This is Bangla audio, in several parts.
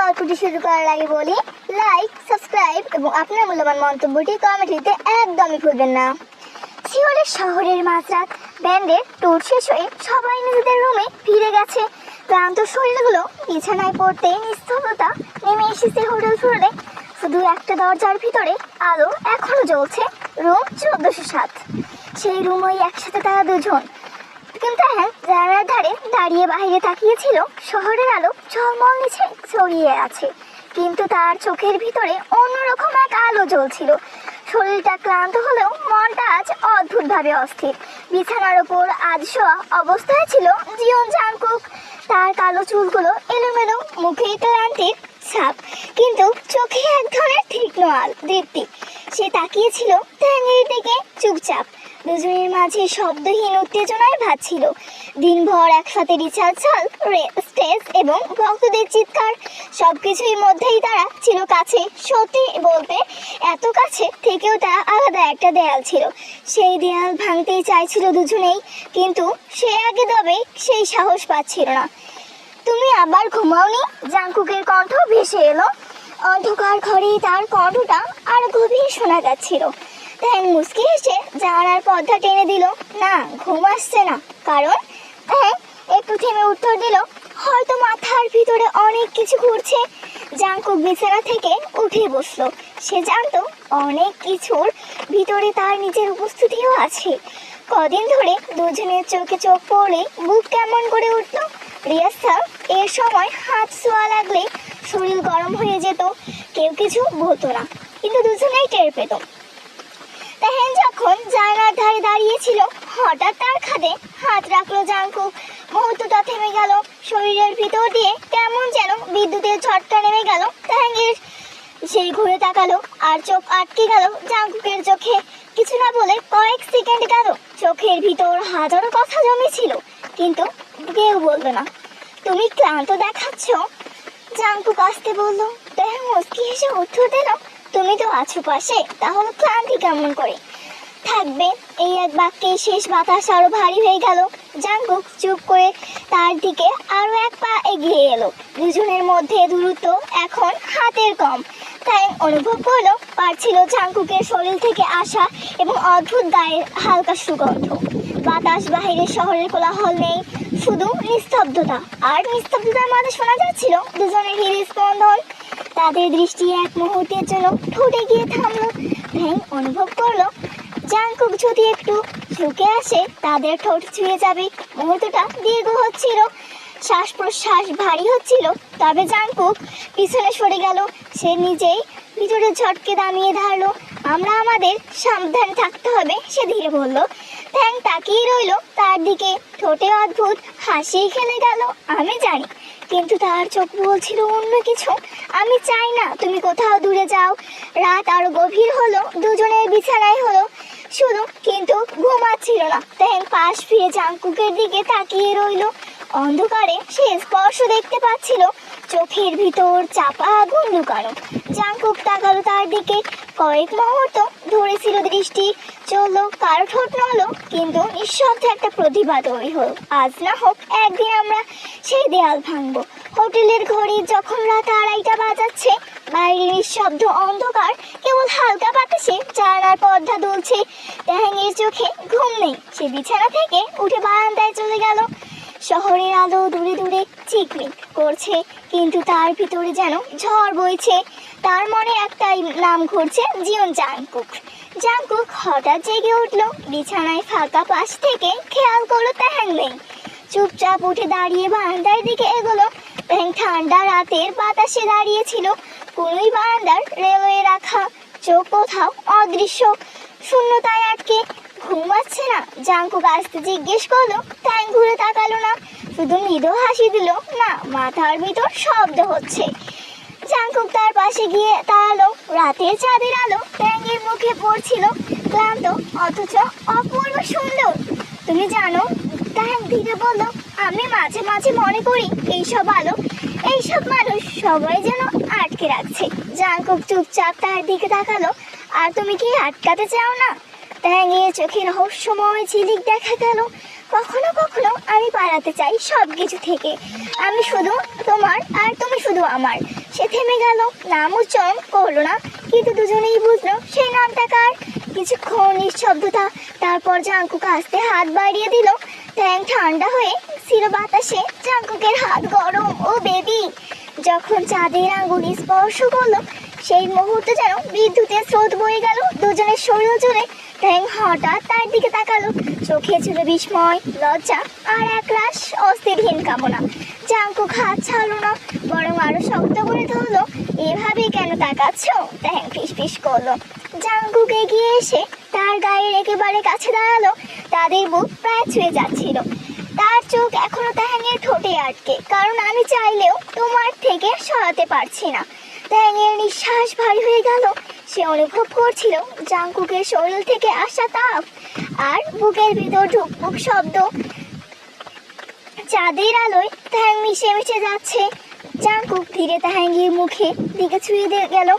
গল্পটি শুরু করার আগে বলি লাইক সাবস্ক্রাইব এবং আপনার মূল্যবান মন্তব্যটি কমেন্টিতে একদমই ভুলবেন না। সিওলের শহরের মাঝরাত ব্যান্ডের ট্যুর শেষ হয়ে সবাই নিজেদের রুমে ফিরে গেছে। ক্লান্ত শরীরগুলো বিছানায় পড়তে নিস্তব্ধতা নেমে এসেছে হোটেল ফ্লোরে শুধু একটা দরজার ভিতরে আলো এখনও জ্বলছে রুম চোদ্দশো সাত। সেই রুম ওই একসাথে তারা দুজন। কিন্তু হ্যাঁ জানালার ধারে দাঁড়িয়ে বাইরে তাকিয়েছিল, শহরের আলো ঝলমল নিচে ছড়িয়ে আছে। কিন্তু তার চোখের ভিতরে অন্যরকম এক আলো জ্বলছিল। শরীরটা ক্লান্ত হলেও মনটা আজ অদ্ভুতভাবে অস্থির। বিছানার ওপর আজ শোয়া অবস্থায় ছিল জিয়ন জাংকুক। তার কালো চুলগুলো এলোমেলো মুখে ক্লান্তির ছাপ, কিন্তু চোখে এক ধরনের তীক্ষ্ণ আল দীপ্তি। সে তাকিয়েছিল ট্যাঙের দিকে চুপচাপ। দুজনের মাঝে শব্দহীন উত্তেজনায় ভাবছিল দিনভর একসাথে রিচার্জ চাল স্টেজ এবং ভক্তদের চিৎকার সবকিছুর মধ্যেই তারা ছিল কাছে। সত্যি বলতে, এত কাছে থেকেও তারা আলাদা একটা দেয়াল ছিল। সেই দেয়াল ভাঙতেই চাইছিল দুজনেই, কিন্তু সে আগে তবে সেই সাহস পাচ্ছিল না। তুমি আবার ঘুমাওনি? জাঙ্কুকের কণ্ঠ ভেসে এলো। অন্ধকার ঘরে তার কণ্ঠটা আর গভীর শোনা যাচ্ছিল। ট্যাং মুসকি হেসে জানালার পর্দা টেনে দিল। না, ঘুম আসছে না। কারণ ট্যাং একটু থেমে উত্তর দিল, হয়তো মাথার ভিতরে অনেক কিছু ঘুরছে। জাংকুক বিছানা থেকে উঠে বসল। সে জানতো অনেক কিছুর ভিতরে তার নিজের উপস্থিতিও আছে। কদিন ধরে দুজনের চোখে চোখ পড়লে বুক কেমন করে উঠল রিয়াসা এর সময় হাত ছোঁয়া লাগলে শরীর গরম হয়ে যেত। কেউ কিছু বলতো না। কিন্তু দুজনেই টের পেত। তাহেন যখন জানার ধারে দাঁড়িয়েছিল, হঠাৎ তার খাদে হাত রাখল জাঙ্কু মুহূর্তটা থেমে গেল। শরীরের ভিতর দিয়ে কেমন যেন বিদ্যুতের ঝটকা নেমে গেল তাহেঙ্গের সেই ঘুরে তাকালো আর চোখ আটকে গেল জাঙ্কুকের চোখে। কিছু না বলে কয়েক সেকেন্ড গেল। চোখের ভিতর হাজারো কথা জমেছিল, কিন্তু কেউ বলল না। তুমি ক্লান্ত দেখাচ্ছ? জাঙ্কুক আসতে বলল তাহলে মুস্কি হেসে উত্তর দিল তুমি তো আছো পাশে, তাহলে ক্লান্তি কেমন করে? থাকবে, এই এক বাক্যে শেষ বাতাস আরও ভারী হয়ে গেল। জাঙ্কুক চুপ করে তার দিকে আরও এক পা এগিয়ে এলো। দুজনের মধ্যে দূরত্ব এখন হাতের কম। তাই অনুভব করল পারছিল জাঙ্কুকের শরীর থেকে আসা এবং অদ্ভুত গায়ের হালকা সুগন্ধ। বাতাস বাহিরের শহরের কোলাহল নেই, শুধু নিস্তব্ধতা। আর নিস্তব্ধতার মাঝে শোনা যাচ্ছিল, দুজনের হৃদস্পন্দন তাদের দৃষ্টি এক মুহূর্তের জন্য ঠোঁটে গিয়ে থামলো। ভ্যাং অনুভব করল, জাংকুক যদি একটু ঝুঁকে আসে, তাদের ঠোঁট ছুঁয়ে যাবে। মুহূর্তটা দীর্ঘ হচ্ছিল শ্বাস প্রশ্বাস ভারী হচ্ছিল, তবে জাংকুক পিছনে সরে গেল। সে নিজেই ভিতরে ঝটকে দামিয়ে ধারলো, আমরা আমাদের সাবধানে থাকতে হবে, সে ধীরে বলল। থ্যাং তাকিয়ে রইল, তার দিকে ঠোঁটে অদ্ভুত হাসি খেলে গেল। আমি জানি কিন্তু তার চোখ বলছিল অন্য কিছু। আমি চাই না তুমি কোথাও দূরে যাও। রাত আরও গভীর হলো, দুজনের বিছানায় হলো। শুধু কিন্তু ঘুমাচ্ছিল না। তাই পাশ ফিরে জাঙ্কুকের দিকে তাকিয়ে রইল। অন্ধকারে সে স্পর্শ দেখতে পাচ্ছিল চোখের ভিতর চাপা আগুন লুকানো জাঙ্কুক তাকালো তার দিকে। কয়েক মুহূর্ত ধরেছিল দৃষ্টি চলল, কারও ঠোঁট নলো কিন্তু নিঃশব্দে একটা প্রতিভা তৈরি হলো। আজ না হোক, একদিন আমরা সেই দেয়াল ভাঙবো। হোটেলের ঘড়ি যখন রাত আড়াইটা বাজাচ্ছে বাইরে নিঃশব্দ অন্ধকার কেবল হালকা বাতাসে জানালার পর্দা দুলছে। ট্যাঙ্গের চোখে ঘুম নেই। সে বিছানা থেকে উঠে বারান্দায় চলে গেল। শহরের আলো দূরে দূরে চিকমিক করছে, কিন্তু তার ভিতরে যেন ঝড় বইছে। তার মনে একটাই নাম ঘুরছে জীবন জাংকুক। জাংকুক হঠাৎ জেগে উঠল, বিছানায় ফাঁকা পাশ থেকে খেয়াল করল তেহাং নেই। চুপচাপ উঠে দাঁড়িয়ে বারান্দার দিকে এগোলো। তেহাং ঠান্ডা রাতের বাতাসে দাঁড়িয়েছিল, কোনোই বারান্দার রেলওয়ে রাখা, চোখ কোথাও অদৃশ্য। শূন্যতায় আটকে ঘুমাচ্ছে না জাঙ্কুক আসতে জিজ্ঞেস করল ট্যাং ঘুরে তাকালো না, শুধু মৃদু হাসি দিল, না, মাথার ভিতর শব্দ হচ্ছে। জাঙ্কুক তার পাশে গিয়ে দাঁড়াল, রাতের চাঁদের আলো ট্যাঙ্গের মুখে পড়ছিল, ক্লান্ত, অথচ অপূর্ব সুন্দর। তুমি জানো, ট্যাং ধীরে বলল, আমি মাঝে মাঝে মনে করি, এইসব আলো, এইসব মানুষ সবাই যেন আটকে রাখছে। জাঙ্কুক চুপচাপ তার দিকে তাকালো, আর তুমি কি আটকাতে চাও না? ট্যাঙে চোখে রহস্যময় ঝিলিক দেখা গেল। কখনো কখনো আমি পালাতে চাই সব কিছু থেকে। আমি শুধু তোমার আর তুমি শুধু আমার। সে থেমে গেল। নাম উচ্চারণ করল না। কিন্তু দুজনেই বুঝলো সেই নামটা কার। কিছুক্ষণ নিঃশব্দতা, তারপর জাঙ্কুক আস্তে হাত বাড়িয়ে দিল। ট্যাং ঠান্ডা হয়ে ছিল বাতাসে জাঙ্কুকের হাত গরম। Oh baby! যখন চাঁদের আঙ্গুলি স্পর্শ করল, সেই মুহূর্তে যেন বিদ্যুতের স্রোত বয়ে গেল। দুজনের শরীর জুড়ে ট্যাং হঠাৎ তার দিকে তাকালো। চোখে ছিল বিস্ময়, লজ্জা আর একরাশ অস্থিরহীন কামনা। জাঙ্কুক হাত ছাড়লো না, বরং আরও শক্ত করে ধরলো, এভাবে কেন তাকাচ্ছ? ট্যাং ফিস করল। জাঙ্কুক এগিয়ে এসে তার গায়ের একেবারে কাছে দাঁড়াল, তাদের বুক প্রায় ছুঁয়ে যাচ্ছিল। তার চোখ এখনও তাহাঙের ঠোঁটে আটকে, কারণ আমি চাইলেও তোমার থেকে সরাতে পারছি না। তাহাঙের নিঃশ্বাস ভারী হয়ে গেল। সে অনুভব করছিল জাঙ্কুকের শরীর থেকে আসা তাপ আর বুকের ভিতর ঢুকপুক শব্দ। চাঁদের আলোয় তাহাং মিশে মিশে যাচ্ছে। জাঙ্কুক ধীরে তাহাঙ্গির মুখে দিকে ছুঁয়ে দিয়ে গেল।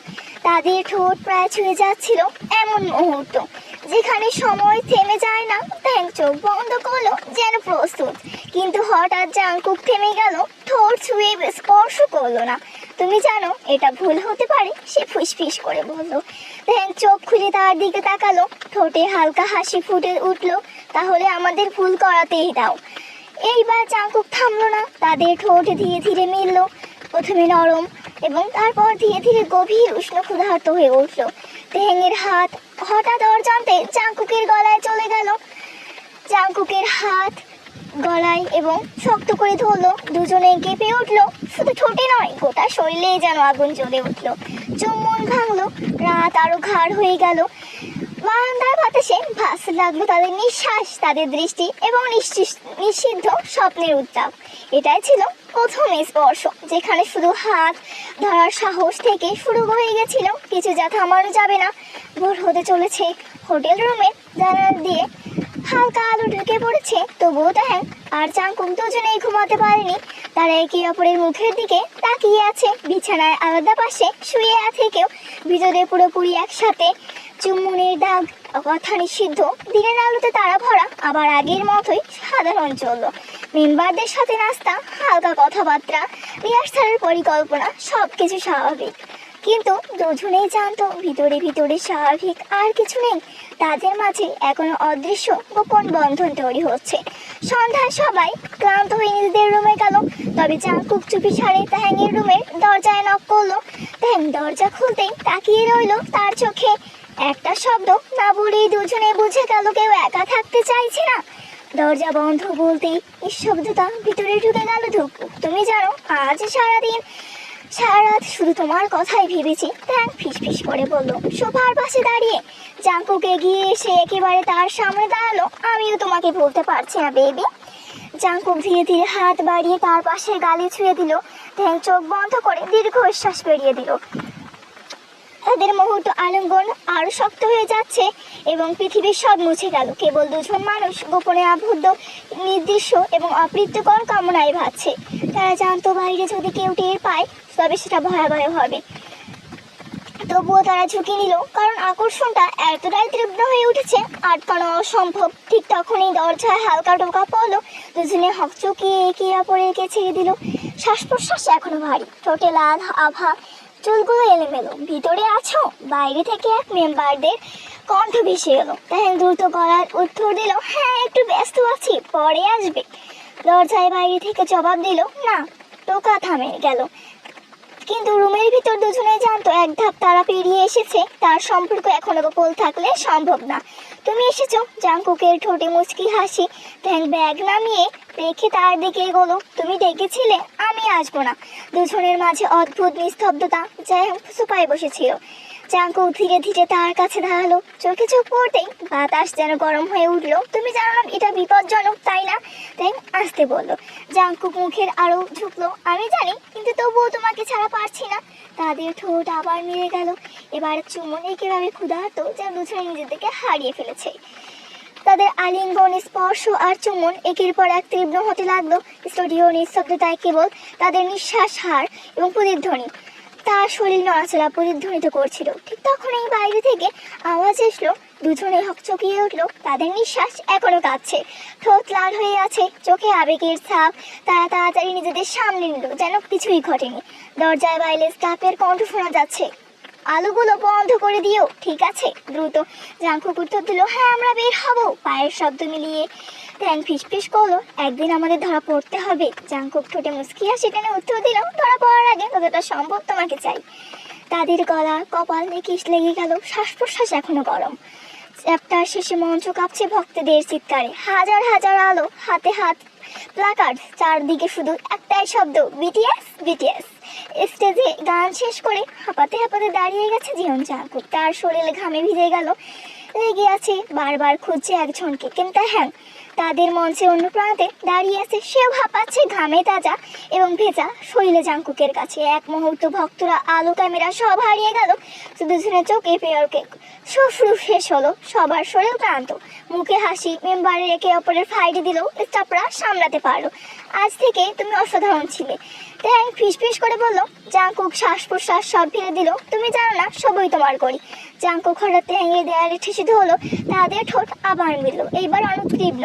তাদের ঠোঁট প্রায় ছুঁয়ে যাচ্ছিল এমন মুহূর্ত, যেখানে সময় থেমে যায় না। ট্যাং চোখ বন্ধ করল যেন প্রস্তুত, কিন্তু হঠাৎ জাঙ্কুক থেমে গেল। ঠোঁট ছুঁয়ে স্পর্শ করল না। তুমি জানো, এটা ভুল হতে পারে, সে ফুসফিস করে বলল। ট্যাং চোখ খুলে তার দিকে তাকালো, ঠোঁটে হালকা হাসি ফুটে উঠল, তাহলে আমাদের ভুল করাতেই দাও। এইবার চাঙ্কুক থামলো না, তাদের ঠোঁট ধীরে ধীরে মিলল, প্রথমে নরম, এবং তারপর ধীরে ধীরে গভীর উষ্ণ ক্ষুধার্ত হয়ে উঠল। তেহেঙের হাত হঠাৎ অর্জন্তে চাঙ্কুকের গলায় চলে গেল। চাঙ্কুকের হাত গলায় এবং শক্ত করে ধরলো। দুজনে কেঁপে উঠল। শুধু ঠোঁটে নয়, গোটা শরীরে যেন আগুন জ্বলে উঠল। চুম্বন ভাঙলো, রাত আরও ঘাড় হয়ে গেল। বারান্দার বাতাসে ভাসতে লাগল তাদের নিঃশ্বাস, তাদের দৃষ্টি এবং নিষিদ্ধ স্বপ্নের উত্তাপ। এটাই ছিল প্রথম স্পর্শ, যেখানে শুধু হাত ধরার সাহস থেকে শুরু হয়ে গেছিল। কিছু যা থামানো যাবে না। ভোর হতে চলেছে হোটেল রুমে জানালা দিয়ে। হালকা আলো ঢুকে পড়েছে, তবুও তাহ্যাং আর চাঙ্কুক দুজনেই ঘুমাতে পারেনি। তারা একে অপরের মুখের দিকে তাকিয়ে আছে বিছানায় আলাদা পাশে শুয়ে থেকেও ভিতরে পুরোপুরি একসাথে, চুম্বনের দাগ কথা নিষিদ্ধ। দিনের আলোতে তারা ভরা, আবার আগের মতোই সাধারণ চলল। মেম্বারদের সাথে নাস্তা, হালকা কথাবার্তা, রিহার্সালের পরিকল্পনা সব কিছু স্বাভাবিক। কিন্তু দুজনেই জানতো ভিতরে ভিতরে স্বাভাবিক আর কিছু নেই। তাদের মাঝে এখনও অদৃশ্য গোপন বন্ধন তৈরি হচ্ছে। সন্ধ্যায় সবাই ক্লান্ত হয়ে নিজেদের রুমে গেল। তবে চাঙ্কুক চুপি সারে তাহ্যাংয়ের রুমের দরজায় নক করল তাহ্যাং দরজা খুলতেই তাকিয়ে রইল তার চোখে। একটা শব্দ না বলেই দুজনে বুঝে গেল কেউ একা থাকতে চাইছে না। দরজা বন্ধ বলতেই নিঃশব্দতা ভিতরে ঢুকে গেল ধুক তুমি জানো, আজ সারাদিন সারা রাত শুধু তোমার কথাই ভেবেছি। ট্যাং ফিস করে বলল সোফার পাশে দাঁড়িয়ে। জাঙ্কুক এগিয়ে এসে একেবারে তার সামনে দাঁড়াল। আমিও তোমাকে বলতে পারছি না, বেবি। জাঙ্কুক ধীরে ধীরে হাত বাড়িয়ে তার পাশে গালে ছুঁয়ে দিল। ট্যাং চোখ বন্ধ করে দীর্ঘ শ্বাস বেরিয়ে দিল। তাদের মুহূর্ত আলিঙ্গন আরও শক্ত হয়ে যাচ্ছে এবং পৃথিবীর সব মুছে গেল। কেবল দুজন মানুষ গোপনে আবদ্ধ, নির্দিষ্ট এবং অপ্রীতিকর কামনায় ভাবছে। তারা জানতো বাইরে যদি কেউ টের পায়, তবে সেটা ভয়াবহ হবে। তবুও তারা ঝুঁকি নিল, কারণ আকর্ষণটা এতটাই তীব্র হয়ে উঠেছে, আটকানো অসম্ভব। ঠিক তখনই দরজায় হালকা টোকা পড়ল দুজনে হকচকিয়ে একে অপরেরকে ছেড়ে দিল। শ্বাস প্রশ্বাস এখনও ভারী। ঠোঁটে লাল আভা চুলগুলো এলোমেলো ভিতরে আছো? বাইরে থেকে এক মেম্বারদের কণ্ঠ ভেসে এলো। তাই দ্রুত গলার উত্তর দিল হ্যাঁ একটু ব্যস্ত আছি, পরে আসবে। দরজায় বাইরে থেকে জবাব দিল, না। টোকা থামে গেল। কিন্তু রুমের ভিতর দুজনেই জানতো এক ধাপ তারা পেরিয়ে এসেছে, তার সম্পর্ক এখনও গোপল থাকলে সম্ভব না। তুমি এসেছ জাঙ্কুকের ঠোঁটে মুচকি হাসি ট্যাং ব্যাগ নামিয়ে রেখে তার দিকে এগোলো। তুমি ডেকেছিলে, আমি আসব না। দুজনের মাঝে অদ্ভুত নিস্তব্ধতা, যাই হোক সুপায় বসেছিল। জাঙ্কুক ধীরে ধীরে তার কাছে দাঁড়াল চোখে চোখ পড়তেই বাতাস যেন গরম হয়ে উঠল। তুমি জানো না, এটা বিপজ্জনক, তাই না? তাই আসতে বলল। জাঙ্কুক মুখের আরও ঝুঁকলো। আমি জানি, কিন্তু তবুও তোমাকে ছাড়া পারছি না। তাদের ঠোঁট আবার মিলে গেল। এবার চুমন একেবারে ক্ষুধার্ত যা দুজনে নিজেদেরকে হারিয়ে ফেলেছে। তাদের আলিঙ্গন, স্পর্শ আর চুমন একের পর এক তীব্র হতে লাগল। স্টুডিও নিঃশব্দতায় কেবল তাদের নিঃশ্বাস হার এবং প্রতিধ্বনি তার শরীর নড়াচড়া প্রতিধ্বনিত করছিল। ঠিক তখন এই বাইরে থেকে আওয়াজ এসলো দুজনে হকচকিয়ে উঠল। তাদের নিঃশ্বাস এখনও কাঁদছে ঠোঁট লাল হয়ে আছে, চোখে আবেগের ছাপ। তারা তাড়াতাড়ি নিজেদের সামনে নিল, যেন কিছুই ঘটেনি। দরজায় বাইলে স্টাফের কণ্ঠ শোনা যাচ্ছে। আলুগুলো বন্ধ করে দিও, ঠিক আছে? দ্রুত। জাঙ্কুক উত্তর দিল হ্যাঁ আমরা বের হব। পায়ের শব্দ মিলিয়ে ট্যাং ফিসফিস করল। একদিন আমাদের ধরা পড়তে হবে। জাঙ্কুক ঠোঁটে মুসকি হাসি টেনে উত্তর দিল, ধরা পড়ার আগে কতটা সম্ভব তোমাকে চাই। তাদের গলা, কপাল নিকিস লেগে গেল। শ্বাস প্রশ্বাস এখনও গরম। চ্যাপ্টার শেষে মঞ্চ কাঁপছে ভক্তদের চিৎকারে। হাজার হাজার আলো, হাতে হাত প্লাকার্ড চারদিকে শুধু একটাই শব্দ বিটিএস বিটিএস স্টেজে গান শেষ করে হাঁপাতে হাঁপাতে দাঁড়িয়ে গেছে জীবন চাকুর তার শরীরে ঘামে ভিজে গেল। লেগে আছে বারবার খুঁজছে একজনকে, কিন্তু হ্যাঁ তাদের মঞ্চে অন্য প্রান্তে দাঁড়িয়ে আছে সেও হাঁপাচ্ছে ঘামে তাজা এবং ভেজা শরীরে জাঙ্কুকের কাছে। এক মুহূর্ত ভক্তরা আলো ক্যামেরা সব হারিয়ে গেল। শুনে চোখে পেয়ারকে শুরু শেষ হলো, সবার শরীর ক্লান্ত। মুখে হাসি, মেম্বারের একে অপরের ফাইট দিল, স্টাফরা সামলাতে পারল। আজ থেকে তুমি অসাধারণ ছিলে। তাই ফিস ফিস করে বলল জাঙ্কুক শ্বাস প্রশ্বাস সব ফেলে দিল। তুমি জানো না, সবই তোমার করি। জাঙ্কুক হঠাৎ ভেঙে দেয়ালে ঠেসে ধরলো তাদের ঠোঁট আবার মিলল। এইবার অনেক তীব্র।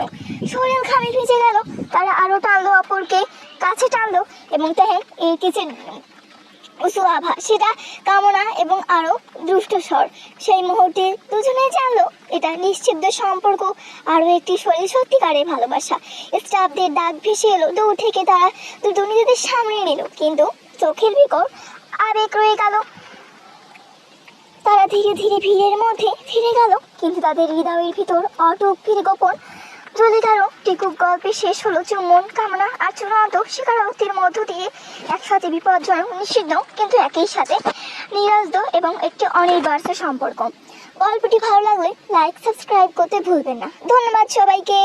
শরীর ঘামে ভিজে গেল। তারা আরও টানলো অপরকে, কাছে টানলো এবং তেহেন কিছু আভা, সেটা কামনা এবং আরও দুষ্ট স্বর। সেই মুহূর্তে দুজনেই জানলো, এটা নিশ্চিদ্ধ সম্পর্ক, আরও একটি শরীর সত্যিকারের ভালোবাসা। স্টাফদের ডাক ভেসে এলো। দৌড় থেকে তারা দুটো নিজেদের সামনে নিল, কিন্তু চোখের ভিতর আবেগ রয়ে গেল। ধীরে ধীরে ভিড়ের মধ্যে ফিরে গেল। কিন্তু তাদের হৃদয়ের ভিতর অটুক ফিরে গোপন। জ্বলে গেল টিকুক গল্পে শেষ হলো চুম্বন কামনা আর চূড়ান্ত স্বীকারোক্তির মধ্য দিয়ে একসাথে বিপজ্জনক নিষিদ্ধ, কিন্তু একই সাথে নিরাজদ এবং একটি অনির্বার্য সম্পর্ক। গল্পটি ভালো লাগলে লাইক সাবস্ক্রাইব করতে ভুলবেন না। ধন্যবাদ সবাইকে।